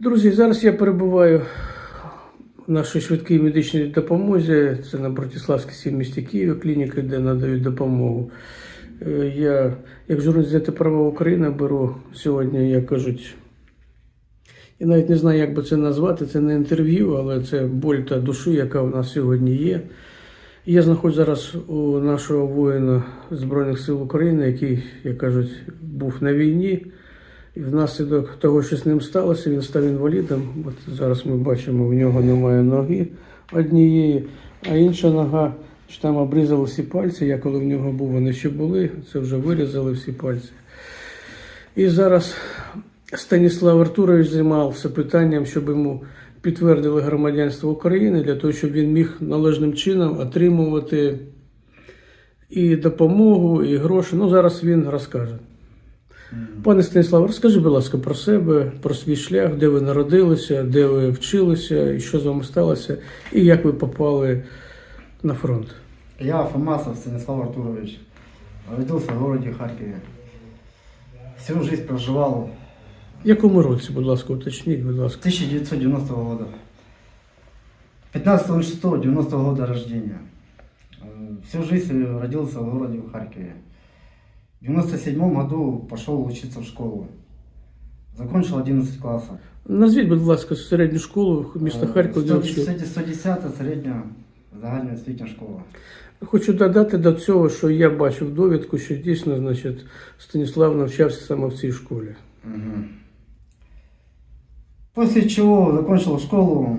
Друзі, зараз я перебуваю в нашій швидкій медичній допомозі. Це на Братиславській 7 місті Києві, клініки, де надають допомогу. Е, Я, як журналіст «Газети права України, беру сьогодні, як кажуть, я навіть не знаю, як би це назвати. Це не інтерв'ю, але це боль та душі, яка у нас сьогодні є. Я знаходжусь зараз у нашого воїна Збройних сил України, який, як кажуть, був на війні. І внаслідок того, що з ним сталося, він став інвалідом. От зараз ми бачимо, в нього немає ноги однієї, а інша нога, що там обрізали всі пальці. Я коли в нього був, вони ще були, це вже вирізали всі пальці. І зараз Станіслав Артурович займався питанням, щоб йому підтвердили громадянство України для того, щоб він міг належним чином отримувати і допомогу, і гроші. Ну, зараз він розкаже. Пане Станіславе, розкажи, будь ласка, про себе, про свій шлях, де ви народилися, де ви вчилися, і що з вами сталося, і як ви попали на фронт. Я Фомасов Станислав Артурович. Родился в городе Харькове. Всю жизнь проживал В якому році, будь ласка, уточніть, будь ласка. 1990 года. 15.06.90 года рождения. Э, Всю жизнь родился в городе в Харькове. В 97 году пошел учиться в школу. Закончил 11 классов. Назвіть, будь ласка, середню школу міста Э, Харків, 110 вчили. 110 средняя загальна освітня школа. Хочу додати до цього, що я бачив довідку, що дійсно, значить, Станіслав навчався саме в цій школі. Мгм. После чего закончил школу,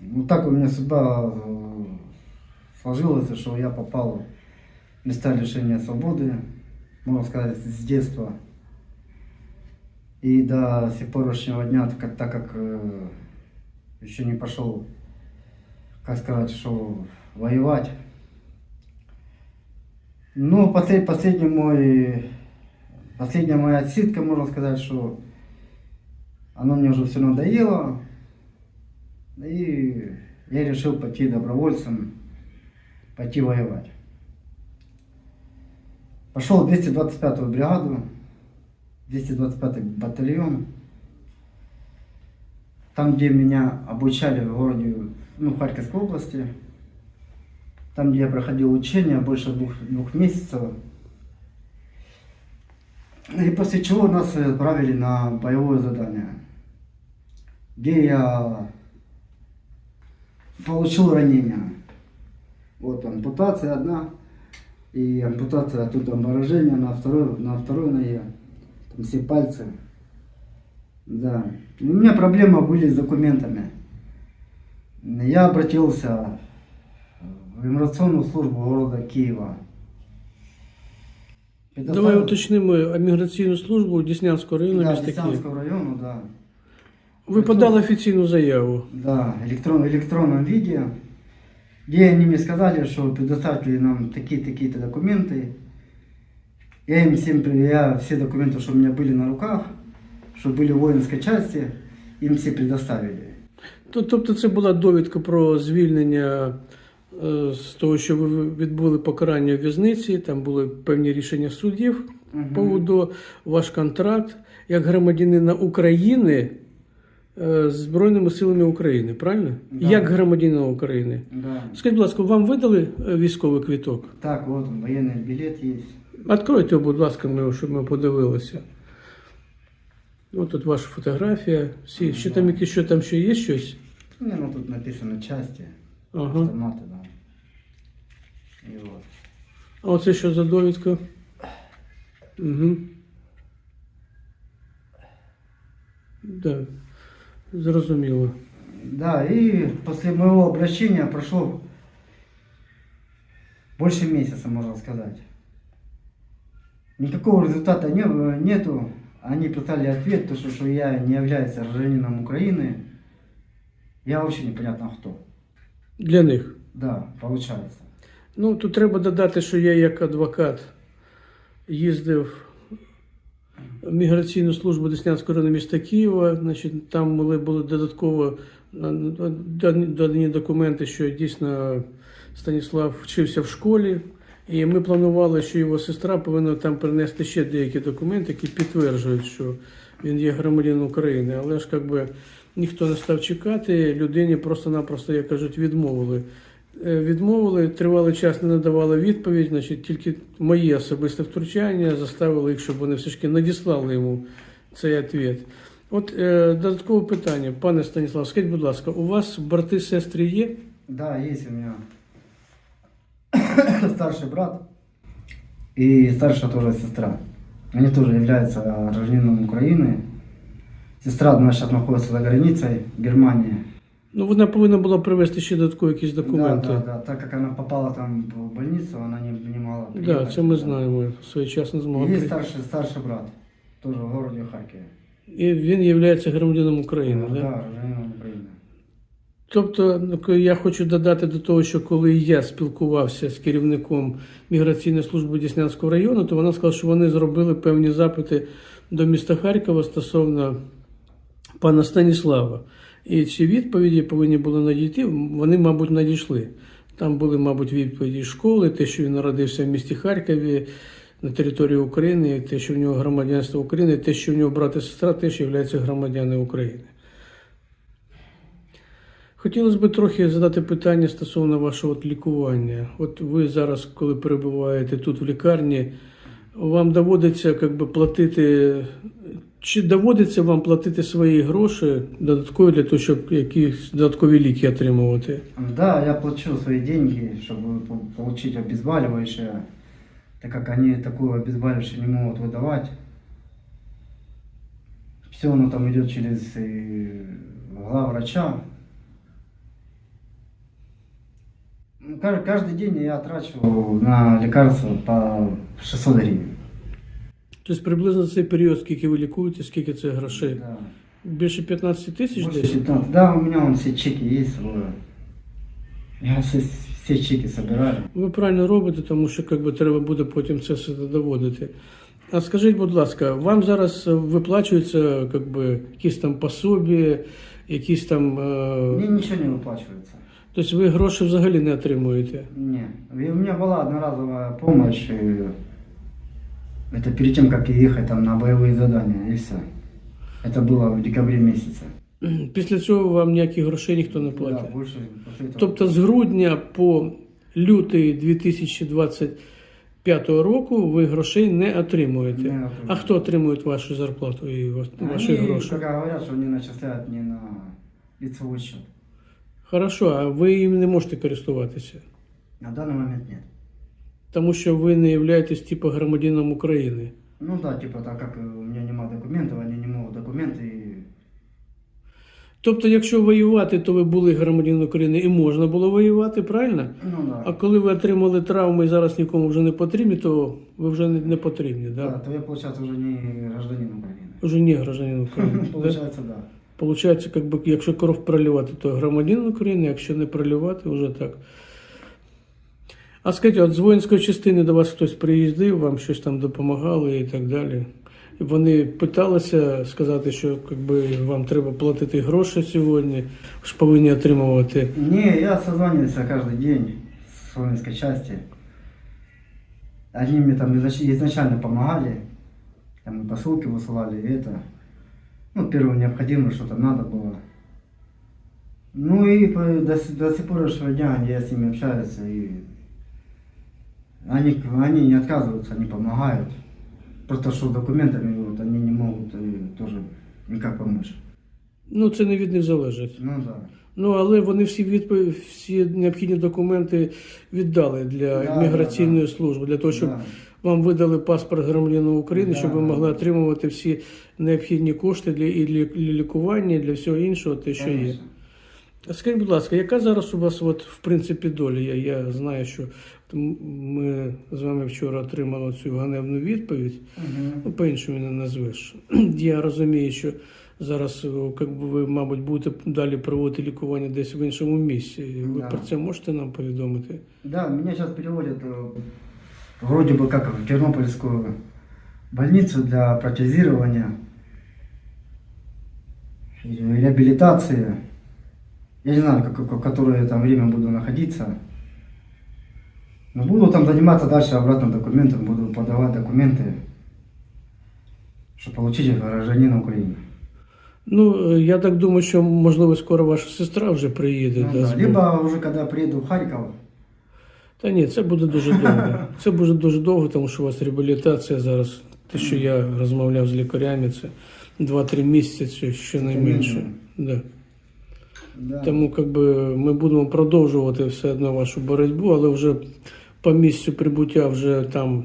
ну так у меня судьба э, сложилась, что я попал в места лишения свободы, можно сказать, с детства. И до сегодняшнего дня, так как, так как э, еще не пошел, как сказать, что воевать. Ну, послед- последний мой, последняя моя отсидка, можно сказать, что оно мне уже все надоело. И я решил пойти добровольцем, пойти воевать. Пошел в 225-ю бригаду, 225-й батальон. Там, где меня обучали в городе, ну, Харьковской области. Там, где я проходил учения больше двух, двух месяцев. И после чего нас отправили на боевое задание, где я получил ранение. Вот ампутация одна, и ампутация тут обморожение на второй, на второй ноге. Там все пальцы. Да. И у меня проблемы были с документами. Я обратился в иммиграционную службу города Киева. Давай Предоставил- уточнимо міграційну службу Діснянського району Да, міста Києва. Деснянского района, да. Ви подали офіційну заяву. Да, электрон, в электронном виде, где они мне сказали, что предоставьте нам такие-такие-то документы. Я им всем, при- я все документы, что у меня были на руках, что были в воинской части, им все предоставили. То- Тобто це була довідка про звільнення е, з того, що ви відбули покарання в в'язниці, там були певні рішення судів Мгм. по поводу ваш контракт як громадянина України е, з Збройними силами України, правильно? Да. Як громадянина України. Да. Скажіть, будь ласка, вам видали е, військовий квіток? Так, вот он, военный билет есть. Откройте, будь ласка, ми, щоб ми подивилися. Ось тут ваша фотографія. Всі, що там, які, що там ще є щось? Не, ну тут написано части, Ага. автоматы, да. И вот. А оце що за довідка? Угу. Да. Зрозуміло. Да, и после моего обращения прошло больше месяца, можно сказать. Никакого результата не, нету. Они прислали ответ, то, что, что я не являюсь гражданином Украины. Я вообще непонятно кто. Для них. Да, получается. Ну, тут треба додати, що я як адвокат їздив міграційну службу Деснянського району міста Києва. Значить, там були, додатково е, додані документи, що дійсно Станіслав вчився в школі. І ми планували, що його сестра повинна там принести ще деякі документи, які підтверджують, що він є громадянином України. Але ж якби ніхто не став чекати, людині просто-напросто, як кажуть, відмовили. Е, Відмовили, тривалий час не надавали відповідь, значить, тільки моє особисте втручання заставило їх, щоб вони все ж таки надіслали йому цей відповідь. От е, додаткове питання, пане Станіслав, скажіть, будь ласка, у вас брати сестри є? Да, есть у меня старший брат и старшая тоже сестра. Они тоже являются гражданином Украины. Сестра одна сейчас находится за границей Германии. Ну, вона повинна була привезти ще додаткові якісь документи. Да, да, да. Так как она попала там в больницу, она не, не могла Да, це ми знаємо. Своєчасно есть при- старший, старший брат, тоже в городе Харькове. І він є громадянином України. да, Да? гражданином Украины. Тобто, ну, я хочу додати до того, що коли я спілкувався з керівником міграційної служби Діснянського району, то вона сказала, що вони зробили певні запити до міста Харкова стосовно пана Станіслава. І ці відповіді повинні були надійти, вони, мабуть, надійшли. Там були, мабуть, відповіді школи, те, що він народився в місті Харкові на території України, те, що в нього громадянство України, те, що в нього брат і сестра теж являються громадяни України. Хотілося б трохи задати питання стосовно вашого лікування. От ви зараз, коли перебуваєте тут в лікарні, вам доводиться як би, платити, чи доводиться вам платити свої гроші додаткові для того, щоб якісь додаткові ліки отримувати? Да, я плачу свои деньги, чтобы по- получить обезболивающее, так как они такое обезболивающее не могут выдавать. Все оно там идет через э, главврача. Ну, ка- Каждый день я трачу на лекарства по 600 гривен. Тобто приблизно цей період, скільки ви лікуєте, скільки це грошей? Да. Більше 15 тисяч Больше десь? 15. Да, у меня вон все чеки есть. вот. Я все, все чеки собираю. Ви правильно робите, тому що як би, треба буде потім це все доводити. А скажіть, будь ласка, вам зараз виплачуються як би, якісь там пособі, якісь там. Мне Е... ничего не выплачивается. Тобто ви гроші взагалі не отримуєте. Не. И у меня была одноразовая помощь. и Это перед тем, как ехать там на боевые задания, и все. Это было в декабре месяце. Мгм. Після цього вам ніяких грошей ніхто не Да, платить. больше после этого. Тобто з грудня по лютий 2025 року ви грошей не отримуєте. Не отримую. А хто отримує вашу зарплату і ва- ваші Они, гроші? как говорят, что они начисляют не на лицевой счет. Хорошо, а ви їм не можете користуватися. На данный момент нет. Тому що ви не являєтесь типу громадянином України. Ну да, типа так как э, у меня нема документов, они не могут документы и Тобто, якщо воювати, то ви були громадянином України і можна було воювати, правильно? Ну да. А коли ви отримали травми і зараз нікому вже не потрібні, то ви вже не, не потрібні, Да, да? то я, получается, уже не гражданин Украины. Вже не громадянин України. да? Получается, да. Получається, як би, якщо кров проливати, то громадянин України, якщо не проливати, вже так. А скажіть, от з воїнської частини до вас хтось приїздив, вам щось там допомагали і так далі. І Вони питалися сказати, що якби, вам треба платити гроші сьогодні, ви ж повинні отримувати. Не, я созванивался каждый день с воинской части. Они мне там изнач- изначально помогали, там и посылки высылали, и это. Ну, первое необходимое, что-то надо было. Ну и по- до, с- до сих пор дня я с ними общаюсь, и они, они не отказываются, они помогают. Просто что с документами вот, они не могут э, тоже никак помочь. Ну, це не від них залежить. Ну да. Ну, але вони всі відповіді, всі необхідні документи віддали для Да, міграційної да, служби, для того, щоб Да. вам видали паспорт громадянина України, Да, щоб ви да, могли отримувати всі необхідні кошти для, і для, для лікування, і для всього іншого, те, що є. Конечно. Скажіть, будь ласка, яка зараз у вас, от, в принципі, доля? Я, я знаю, що ми з вами вчора отримали цю ганебну відповідь. Мгм. Ну, по-іншому не назвеш. Я розумію, що зараз як би, ви, мабуть, будете далі проводити лікування десь в іншому місці. Ви Да. про це можете нам повідомити? Да, меня сейчас переводят э, вроде бы как в Тернопольскую больницу для протезирования, и реабилитации. Я не знаю, как, как- в которое я там время буду находиться. Ну, буду там заниматься дальше обратно документом, буду подавать документы, чтобы получить гражданина Украины. Ну, е, я так думаю, що можливо скоро ваша сестра вже приїде. Ну, дасть да. Бог. Либо уже когда приеду в Харьков, Та ні, це буде дуже довго. Це буде дуже довго, тому що у вас реабілітація зараз. Те, що я розмовляв з лікарями, це 2-3 місяці щонайменше. Да. да. Тому як би, ми будемо продовжувати все одно вашу боротьбу, але вже по місцю прибуття вже там.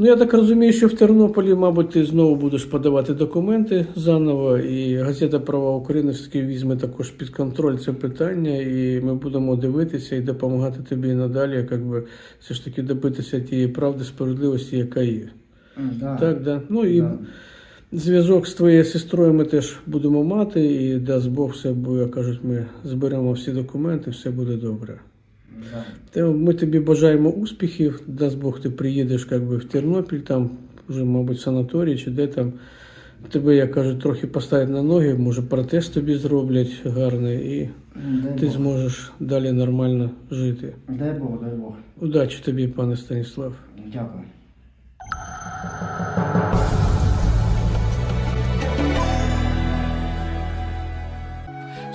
Ну, я так розумію, що в Тернополі, мабуть, ти знову будеш подавати документи заново, і газета Права України все-таки візьме також під контроль це питання, і ми будемо дивитися і допомагати тобі надалі, як би все ж таки добитися тієї правди, справедливості, яка є. М, да. Так, да. Ну і Да. Зв'язок з твоєю сестрою ми теж будемо мати, і дасть Бог все буде, як кажуть, ми зберемо всі документи, все буде добре. Да. Ми тобі бажаємо успіхів, дасть Бог, ти приїдеш як би, в Тернопіль, там вже, мабуть, в санаторій чи де там. Тебе, як кажуть, трохи поставлять на ноги, може протез тобі зроблять гарний, і Дай ти Бог. зможеш далі нормально жити. Дай Бог, дай Бог. Удачі тобі, пане Станіслав. Дякую.